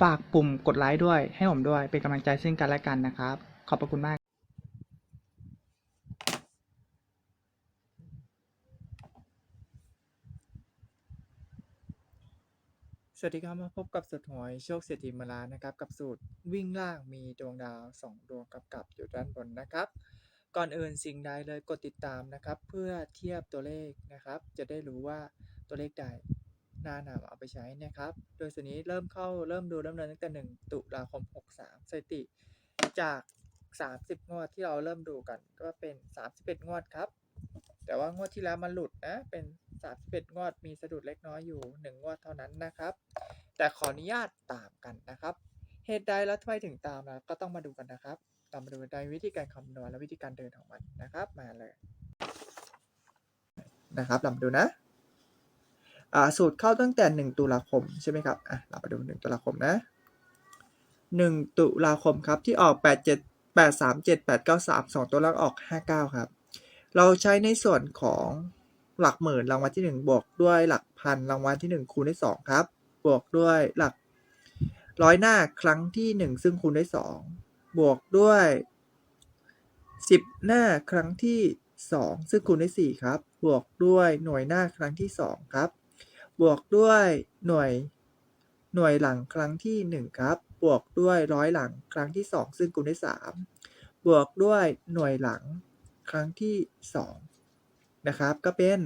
ฝากปุ่มกดไลค์ด้วย ให้ผมด้วย เป็นกำลังใจซึ่งกันและกันนะครับ ขอบพระคุณมากสวัสดีครับมาพบกับสูตรหวยโชคเศรษฐีมาลานนะครับ กับสูตรวิ่งล่างมีดวงดาว 2 ดวงกับกับอยู่ด้านบนนะครับ ก่อนอื่นสิ่งใดเลยกดติดตามนะครับ เพื่อเทียบตัวเลขนะครับ จะได้รู้ว่าตัวเลขใด นานำเอาไปใช้นะครับ โดยส่วนนี้เริ่มเข้าเริ่มดูดำเนินตั้งแต่ 1 ตุลาคม 63 สถิติจาก 30 งวดที่เราเริ่มดูกันก็เป็น 31 งวดครับ แต่ว่างวดที่แล้วมันหลุดนะ เป็น 31 งวดมีสะดุดเล็กน้อยอยู่ 1 งวดเท่านั้นนะครับ แต่ขออนุญาตตามกันนะครับ เหตุใดแล้วทำไมถึงตามแล้วก็ต้องมาดูกันนะครับ ตามมาดูในวิธีการคำนวณและวิธีการเดินของมันนะครับ มาเลย นะครับเรามาดูนะ สูตรเข้าตั้งแต่ 1 ตุลาคมใช่ไหมครับอะเรามาดู 1 ตุลาคมนะ 1 ตุลาคมครับที่ออก 8 7 8 3 7 8 9 3 2 ตัวแรกออก 59 ครับ เราใช้ในส่วนของหลักหมื่นรางวัลที่ 1 บวกด้วยหลักพันรางวัลที่ 1 คูณด้วย2ครับ บวกด้วยหลักร้อยหน้าครั้งที่ 1 ซึ่งคูณด้วย2บวกด้วย 10 หน้าครั้งที่ 2 ซึ่งคูณด้วย4ครับ บวกด้วยหน่วยหน้าครั้งที่ 2 ครับ บวกด้วยหน่วย หน่วยหลังครั้งที่ 1 ครับ บวกด้วยร้อยหลังครั้งที่ 2 ซึ่งคูณด้วย 3 บวกด้วยหน่วยหลังครั้งที่ 2 นะครับ ก็เป็น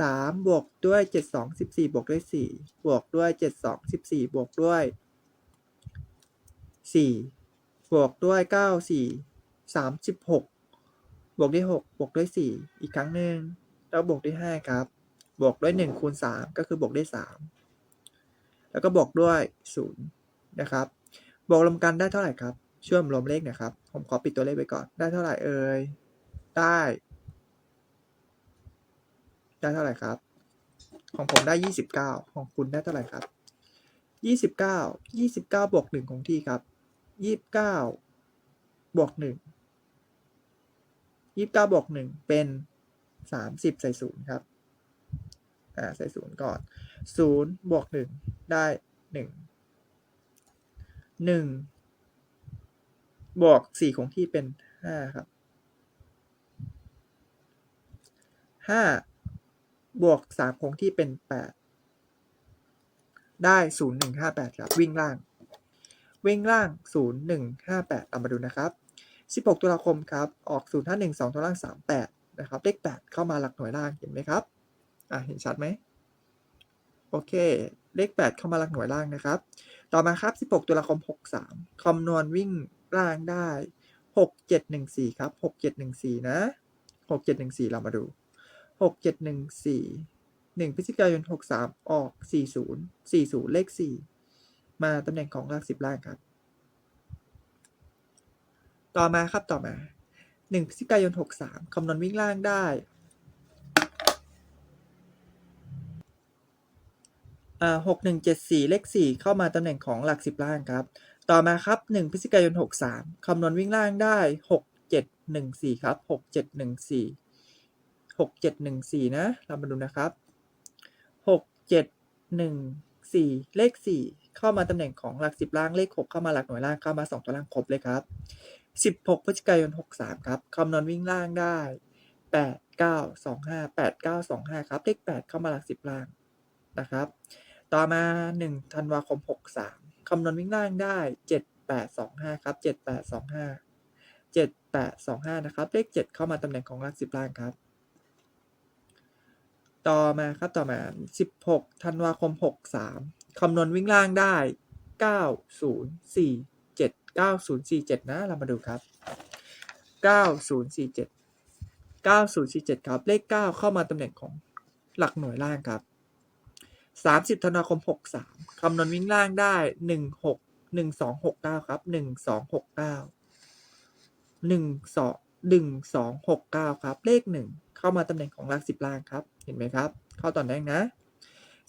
3 บวกด้วย 7 2 14 บวกด้วย 4 บวกด้วย 7 2 14 บวกด้วย 4 บวกด้วย 9 4 36 บวกด้วย 6 บวกด้วย 4 อีกครั้งหนึ่งแล้วบวกด้วย 5 ครับ บวกด้วย 1 คูณ 3 ก็คือบวกได้ 3 แล้วก็บวกด้วย0นะครับบวกรวมกันได้เท่าไหร่ครับช่วยผมรวมเลขนะครับ ผมขอปิดตัวเลขไปก่อนได้เท่าไหร่เอ่ยได้ ได้เท่าไหร่ครับ ของผมได้ 29 ของคุณได้เท่าไหร่ครับ 29 29 บวก1คงที่ครับ 29 บวก 1 29 บวก 1 เป็น 30 ใส่0ครับ อ่าใส่0ก่อน0บวก1ได้1 1บวก4คงที่เป็น5ครับ5บวก3คงที่เป็น8ได้0 1 5 8ครับ วิ่งล่าง วิ่งล่าง0 1 5 8เอามาดูนะครับ16ตุลาคมครับ ออก0 5 1 2ตัวล่าง38นะครับ เลข8เข้ามาหลักหน่วยล่างเห็นไหมครับ อ่าเห็นชัดไหมโอเค เลข 8 เข้ามาหลักหน่วยล่างนะครับ ต่อมาครับ 16 ตุลาคม 63 คำนวณวิ่งล่างได้ 6 7 1 4 ครับ 6 7 1 4 นะ 6 7 1 4 เรามาดู 6 7 1 4 1พฤศจิกายน 63 ออก 40 40 เลข 4 มาตำแหน่งของหลัก10 ล่างครับ ต่อมาครับต่อมา 1พฤศจิกายน 63 คำนวณวิ่งล่างได้ หกหนึ่งเจ็ดสี่เลขสี่เข้ามาตำแหน่งของหลักสิบล่างครับ ต่อมาครับหนึ่งพฤศจิกายนหกสามคำนวณวิ่งล่างได้หกเจ็ดหนึ่งสี่ครับหกเจ็ดหนึ่งสี่หกเจ็ดหนึ่งสี่นะ เรามาดูนะครับหกเจ็ดหนึ่งสี่เลขสี่เข้ามาตำแหน่งของหลักสิบล่างเลขหกเข้ามาหลักหน่วยล่างเข้ามาสองตัวล่างครบเลยครับสิบหกพฤศจิกายนหกสามครับคำนวณวิ่งล่างได้แปดเก้าสองห้าแปดเก้าสองห้าครับเลขแปดเข้ามาหลักสิบล่างนะครับ ต่อมา 1 ธันวาคม 63 คำนวณวิ่งล่างได้ 7 8 2 5 ครับ 7 8 2 5 7 8 2 5 นะครับ เลข 7 เข้ามาตำแหน่งของหลัก10ล่างครับ ต่อมาครับ ต่อมา 16 ธันวาคม 63 คำนวณวิ่งล่างได้ 9047 9047 นะ เรามาดูครับ 9047 9047 ครับ เลข 9 เข้ามาตำแหน่งของหลักหน่วยล่างครับ สามสิบธันวาคมหกสามคำนวณวิ่งล่างได้หนึ่งหกหนึ่งสองหกเก้าครับหนึ่งสองหกเก้าหนึ่งสองหนึ่งสองหกเก้าครับ เลขหนึ่งเข้ามาตำแหน่งของหลักสิบล่างครับ เห็นไหมครับ เข้าตอนแรกนะ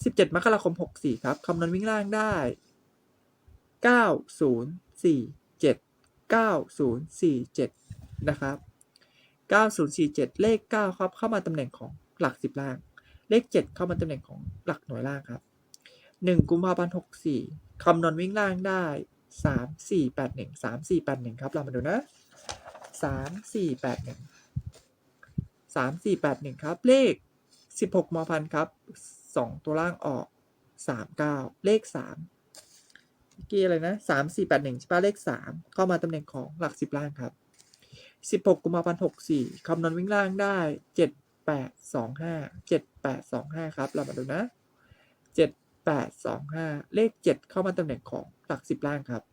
สิบเจ็ดมกราคมหกสี่ครับคำนวณวิ่งล่างได้เก้าศูนย์สี่เจ็ดเก้าศูนย์สี่เจ็ดนะครับเก้าศูนย์สี่เจ็ดเลขเก้าครับเข้ามาตำแหน่งของหลักสิบล่าง เลข 7 เข้ามาตำแหน่งของหลักหน่วยล่างครับ 1 กุมภาพันธ์64คำนวณวิ่งล่างได้ 3481 3481 ครับ เรามาดูนะ 3481 3481 ครับ เลข 16 มพันครับ 2 ตัวล่างออก 39 เลข3เมื่อกี้อะไรนะ3481ใช่ปะเลข3เข้ามาตำแหน่งของหลัก10ล่างครับ16กุมภาพันธ์64คำนวณวิ่งล่างได้ 7825 7825ครับ เรามาดูนะ7825เลข7เข้ามาตำแหน่งของหลัก10ล่างครับ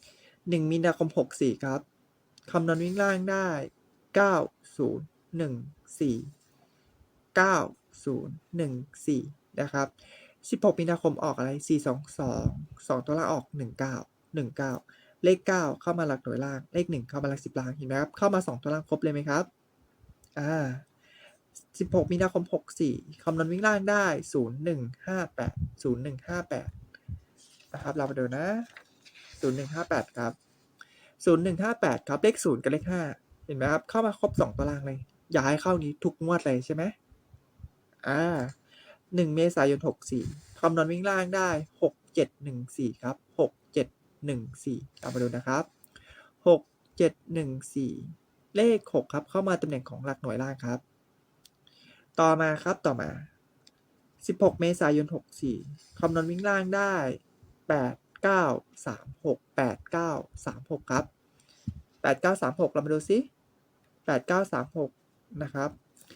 1มีนาคม64ครับคำนวณวิ่งล่างได้9014 9014นะครับ16มีนาคมออกอะไร422 2ตัวล่างออก19 19เลข9เข้ามาหลักหน่วยล่าง เลข1เข้ามาหลัก10ล่างเห็นไหมครับ เข้ามา2ตัวล่างครบเลยไหมครับ อ่าสิบหกมีนาคมหกสี่คำนวณวิ่งล่างได้ศูนย์หนึ่งห้าแปดศูนย์หนึ่งห้าแปดนะครับ เราไปดูนะศูนย์หนึ่งห้าแปดครับศูนย์หนึ่งห้าแปดครับ เลขศูนย์กับเลขห้าเห็นไหมครับ เข้ามาครบสองตารางเลย ย้ายเข้านี้ทุกงวดเลยใช่ไหมอ่าหนึ่งเมษายนหกสี่คำนวณวิ่งล่างได้หกเจ็ดหนึ่งสี่ครับหกเจ็ดหนึ่งสี่เรามาดูนะครับหกเจ็ดหนึ่งสี่ เลข 6 ครับ เข้ามาตำแหน่งของหลักหน่วยล่างครับ ต่อมาครับต่อมา 16 เมษายน 64 คำนวณวิ่งล่างได้ 8 9 3 6 8 9 3 6 ครับ 8 9 3 6 เรามาดูซิ 8 9 3 6 นะครับ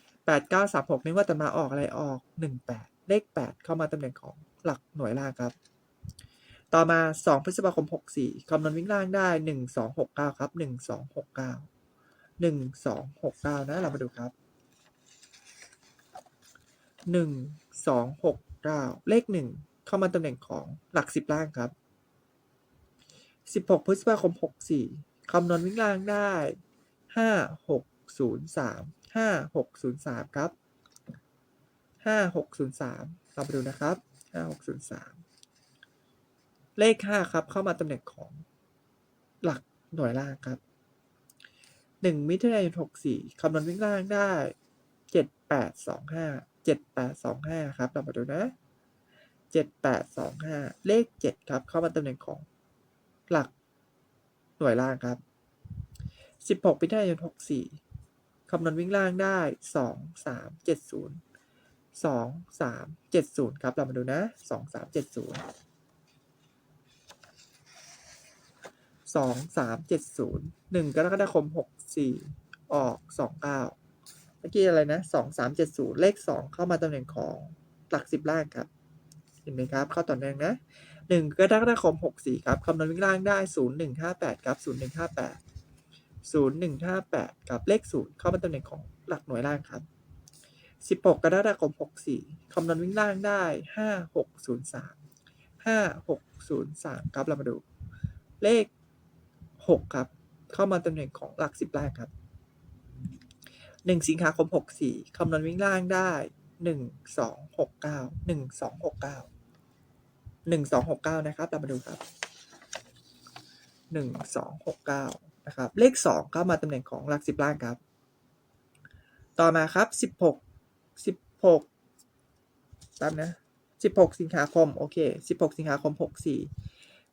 8 9 3 6นี่ว่าแต่มาออกอะไรออก 1 8 เลข 8 เข้ามาตำแหน่งของหลักหน่วยล่างครับ ต่อมา 2 พฤษภาคม 64 คำนวณวิ่งล่างได้ 1 2 6 9 หนึ่งสองหกเก้านะ เรามาดูครับหนึ่งสองหกเก้าเลขหนึ่งเข้ามาตำแหน่งของหลักสิบล่างครับสิบหกพฤษภาคมหกสี่คำนวณวิ่งล่างได้ห้าหกศูนย์สามห้าหกศูนย์สามครับห้าหกศูนย์สามเราไปดูนะครับห้าหกศูนย์สามเลขห้าครับเข้ามาตำแหน่งของหลักหน่วยล่างครับ หนึ่งมิถุนายนหกสี่คำนวณเลขล่างได้เจ็ดแปดสองห้าเจ็ดแปดสองห้าครับเรามาดูนะเจ็ดแปดสองห้าเลขเจ็ดครับเข้ามาตำแหน่งของหลักหน่วยล่างครับสิบหกมิถุนายนหกสี่คำนวณวิ่งล่างได้สองสามเจ็ดศูนย์สองสามเจ็ดศูนย์ครับเรามาดูนะสองสามเจ็ดศูนย์ สองสามเจ็ดศูนย์หนึ่งกรกฎาคมหกสี่ออกสองเก้าเมื่อกี้อะไรนะสองสามเจ็ดศูนย์เลขสองเข้ามาตำแหน่งของหลักสิบล่างครับ เห็นไหมครับ เข้าต่อเนื่องนะหนึ่งกรกฎาคมหกสี่ครับคำนวณวิ่งล่างได้ศูนย์หนึ่งห้าแปดครับศูนย์หนึ่งห้าแปดศูนย์หนึ่งห้าแปดครับเลขศูนย์เข้ามาตำแหน่งของหลักหน่วยล่างครับสิบหกกรกฎาคมหกสี่คำนวณวิ่งล่างได้ห้าหกศูนย์สามห้าหกศูนย์สามครับเรามาดู เลข 6 ครับ เข้ามาตำแหน่งของหลัก 10ล่างครับ 1 สิงหาคม 64 คำนวณวิ่งล่างได้ 1269 1269 1269 นะครับ เรามาดูครับ 1269 นะครับ เลข 2 เข้ามาตำแหน่งของหลัก 10ล่างครับ ต่อมาครับ 16 16ตามนะ 16 สิงหาคม โอเค 16 สิงหาคม 64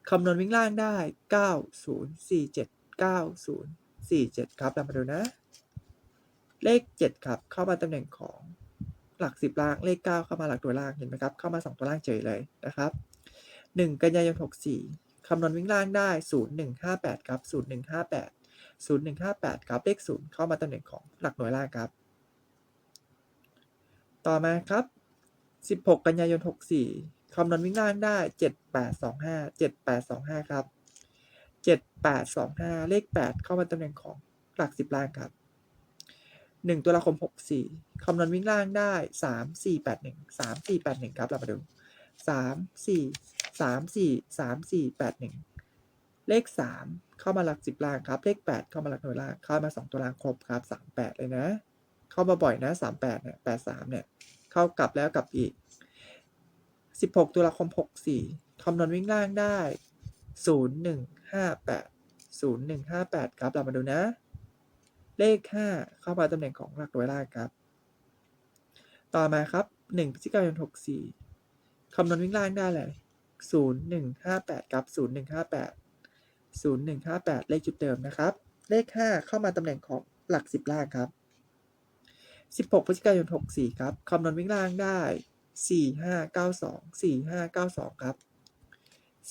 คำนวณวิ่งล่างได้ 9047 9047 ครับเรามาดูนะ เลข 7 ครับ เข้ามาตำแหน่งของหลัก 10 ล่าง เลข 9 เข้ามาหลักตัวล่าง เห็นไหมครับ เข้ามา 2 ตัวล่างเฉยเลยนะครับ 1 กันยายน 64 คำนวณวิ่งล่างได้ 0158 ครับ 0158 0158 ครับ เลข 0 เข้ามาตำแหน่งของหลักหน่วยล่างครับ ต่อมาครับ 16 กันยายน 64 คำนวณวิ่งล่างได้ 7825 7825 ครับ 7825 เลข 8 เข้ามาตำแหน่งของหลัก 10 ล่างครับ 1 ตุลาคม 64คำนวณวิ่งล่างได้ 3481 3481 ครับเรามาดู 3 4 3 4 3 4 8 1 เลข 3 เข้ามาหลัก 10 ล่างครับ เลข 8 เข้ามาหลักหน่วยล่าง เข้ามา 2 ตัวล่างครบครับ 38 เลยนะ เข้ามาบ่อยนะ 38เนี่ย83เนี่ย เข้ากลับแล้วกลับอีก 16 ตุลาคม 64 คำนวณวิ่งล่างได้ 0158 0158 ครับ เรามาดูนะ เลข 5 เข้ามาตำแหน่งของหลักหน่วยล่างครับ ต่อมาครับ 1พฤศจิกายน 64 คำนวณวิ่งล่างได้เลย 0158 ครับ 0158 0158 เลขจุดเดิมนะครับ เลข 5 เข้ามาตำแหน่งของหลัก 10 ล่างครับ 16พฤศจิกายน 64 ครับ คำนวณวิ่งล่างได้ 4592 4592ครับ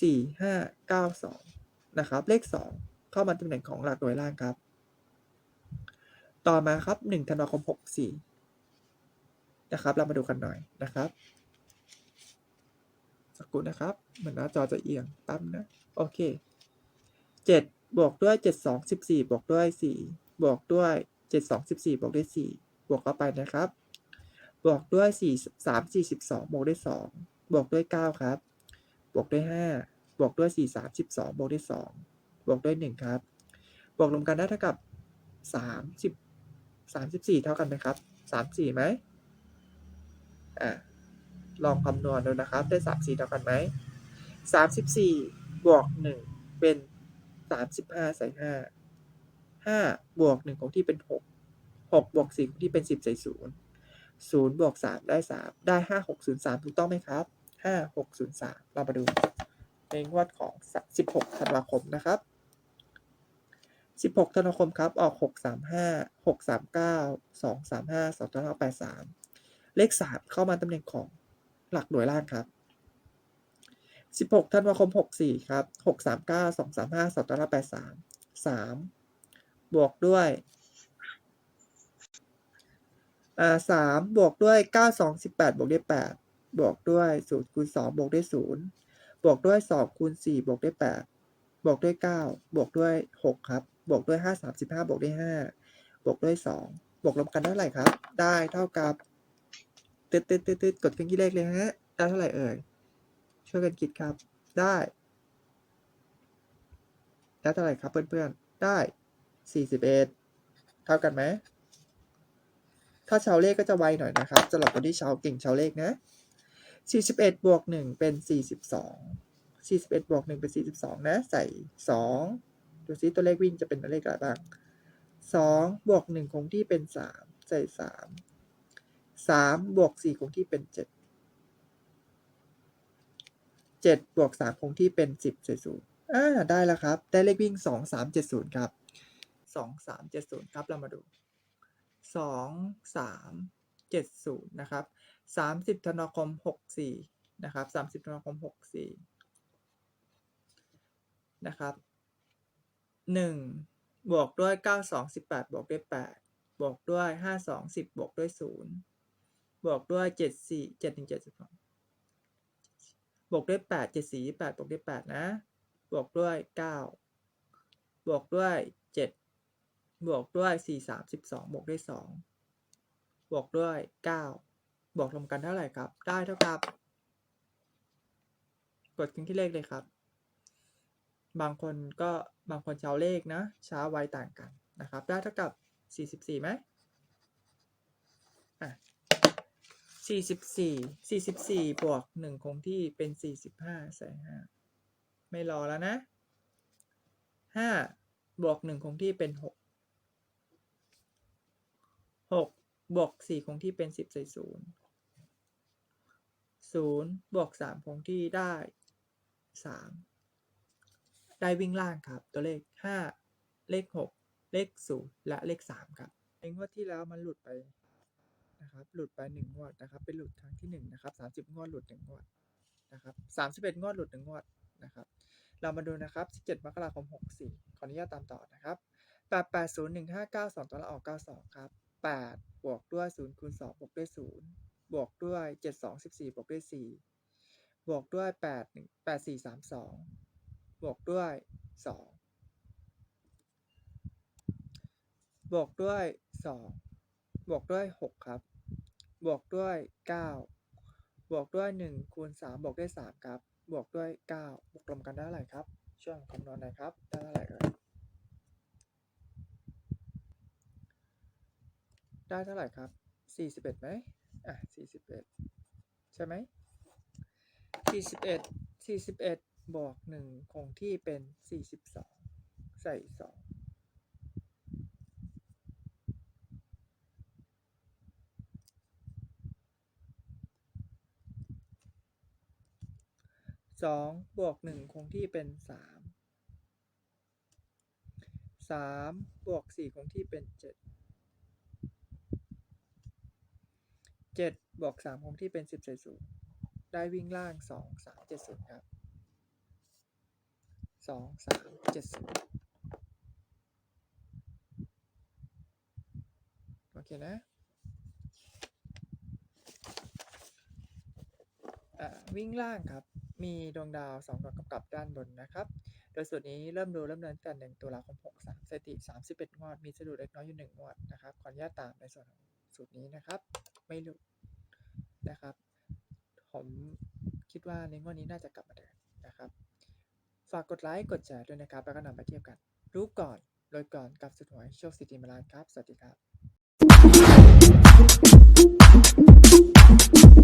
4592นะครับ เลข2เข้ามาตำแหน่งของหลักหน่วยล่างครับ ต่อมาครับ1ธันวาคม64นะครับ เรามาดูกันหน่อยนะครับสักครู่นะครับ เหมือนหน้าจอจะเอียงแปั๊มนะ โอเค7บวกด้วย7 2 14บวกด้วย4บวกด้วย7 2 14บวกด้วย4บวกเข้าไปนะครับ บวกด้วย4 3 4 12บวกด้วย 2 บวกด้วย 9 ครับ บวกด้วย 5 บวกด้วย 4 3 12บวกด้วย 2 บวกด้วย 1 ครับ บวกรวมกันได้เท่ากับ 30 34 เท่ากันไหมครับ 34ไหมอะลองคำนวณดูนะครับ ได้ 34 เท่ากันไหม 34 บวก 1 เป็น 35 ใส่ 5 5 บวก1ของที่เป็น 6 6 บวก4ของที่เป็น 10 ใส่ 0 0บวก3ได้ 3 ได้ 5 6 0 3 ถูกต้องไหมครับ 5 6 0 3 เรามาดูในงวดของ 16 ธันวาคมนะครับ 16 ธันวาคมครับ ออก 635 639 235 285เลข 3 เข้ามาตำแหน่งของหลักหน่วยล่างครับ 16 ธันวาคม 64 ครับ 639 235 285 3บวกด้วย อ่าสามบวกด้วย9 2 18บแปดบวกด้วย8บวกด้วย0คูณ2บวกด้วย0บวกด้วย2คูณ4บวกด้วย8บวกด้วย9บวกด้วย6ครับ บวกด้วย5 35บห้าบวกด้วย5บวกด้วย2บวกรวมกันเท่าไหร่ครับ ได้เท่ากับตึ๊ดตึ๊ดตึ๊ดตึ๊ดกดเครื่องคิดเลขเลยฮะได้เท่าไหร่เอ่ยช่วยกันคิดครับ ได้ได้เท่าไหร่ครับเพื่อนๆได้41เท่ากันไหม ถ้าชาวเลขก็จะไวหน่อยนะครับสำหรับคนที่ชาวเก่งชาวเลขนะ41บวก1เป็น 42 41บวก1เป็น 42 นะ ใส่ 2 ดูซิตัวเลขวิ่งจะเป็นเลขอะไรบ้าง 2 บวก 1 คงที่เป็น 3 ใส่ 3 3 บวก 4 คงที่เป็น 7 7 บวก 3 คงที่เป็น 10 ใส่0อ่าได้แล้วครับ ได้เลขวิ่ง 2 3 7 0 ครับ 2 3 7 0 ครับ เรามาดู สองสามเจ็ดศูนย์นะครับสามสิบธันวาคมหกสี่นะครับสามสิบธันวาคมหกสี่นะครับหนึ่งบวกด้วยเก้าสองสิบแปดบวกด้วยแปดบวกด้วยห้าสองสิบบวกด้วยศูนย์บวกด้วยเจ็ดสี่เจ็ดหนึ่งเจ็ดสิบสองบวกด้วยแปดเจ็ดสี่แปดบวกด้วยแปดนะ บวกด้วยเก้าบวกด้วยเจ็ด บวกด้วยสี่สามสิบสองบวกด้วยสองบวกด้วยเก้าบวกรวมกันเท่าไหร่ครับ ได้เท่ากับ กดคลิกที่เลขเลยครับ บางคนก็บางคนเช้าเลขนะ ช้าไวต่างกันนะครับ ได้เท่ากับสี่สิบสี่ไหมอะสี่สิบสี่สี่สิบสี่บวกหนึ่งคงที่เป็นสี่สิบห้าใส่ห้าไม่รอแล้วนะห้าบวกหนึ่งคงที่เป็นหก หกบวกสี่คงที่เป็นสิบใส่ศูนย์ศูนย์บวกสามคงที่ได้สามได้วิ่งล่างครับ ตัวเลขห้าเลขหกเลขศูนย์และเลขสามครับในงวดที่แล้วมันหลุดไปนะครับ หลุดไปหนึ่งงวดนะครับ เป็นหลุดครั้งที่หนึ่งนะครับสามสิบงวดหลุดหนึ่งงวดนะครับสามสิบเอ็ดงวดหลุดหนึ่งงวดนะครับ เรามาดูนะครับสิบเจ็ดมกราคมหกสี่ขออนุญาตตามต่อนะครับแปดแปดศูนย์หนึ่งห้าเก้าสองตัวละออกเก้าสองครับ แปดบวกด้วยศูนย์คูณสองบวกด้วยศูนย์บวกด้วยเจ็ดสองสิบสี่บวกด้วยสี่บวกด้วยแปดหนึ่งแปดสี่สามสองบวกด้วยสองบวกด้วยสองบวกด้วยหกครับ บวกด้วยเก้าบวกด้วยหนึ่งคูณสามบวกด้วยสามครับ บวกด้วยเก้าบวกรวมกันได้เท่าไหร่ครับ ช่วยคำนวณหน่อยครับ ได้เท่าไหร่เอ่ย ได้เท่าไหร่ครับสี่สิบเอ็ดไหมอะสี่สิบเอ็ดใช่ไหมสี่สิบเอ็ดสี่สิบเอ็ดบวกหนึ่งคงที่เป็นสี่สิบสองใส่สองสองบวกหนึ่งคงที่เป็นสามสามบวกสี่คงที่เป็นเจ็ด เจ็ดบวกสามคงที่เป็นสิบใส่ศูนย์ได้วิ่งล่างสองสามเจ็ดศูนย์ครับสองสามเจ็ดศูนย์โอเคนะวิ่งล่างครับ มีดวงดาวสองดวงกำกับด้านบนนะครับ โดยสูตรนี้เริ่มดูเริ่มเดินตั้งแต่1ตุลาคม63สถิติ31 งวด มีสะดุดเล็กน้อยอยู่ 1 งวดนะครับ ขออนุญาตตามในส่วนของสูตรนี้นะครับ ไม่หลุดนะครับ ผมคิดว่าในงวดนี้น่าจะกลับมาเดินนะครับ ฝากกดไลค์กดแชร์ด้วยนะครับ แล้วก็นำไปเทียบกัน รู้ก่อนโดยก่อนกับสุดหวยโชคสิทธิมาลานครับ สวัสดีครับ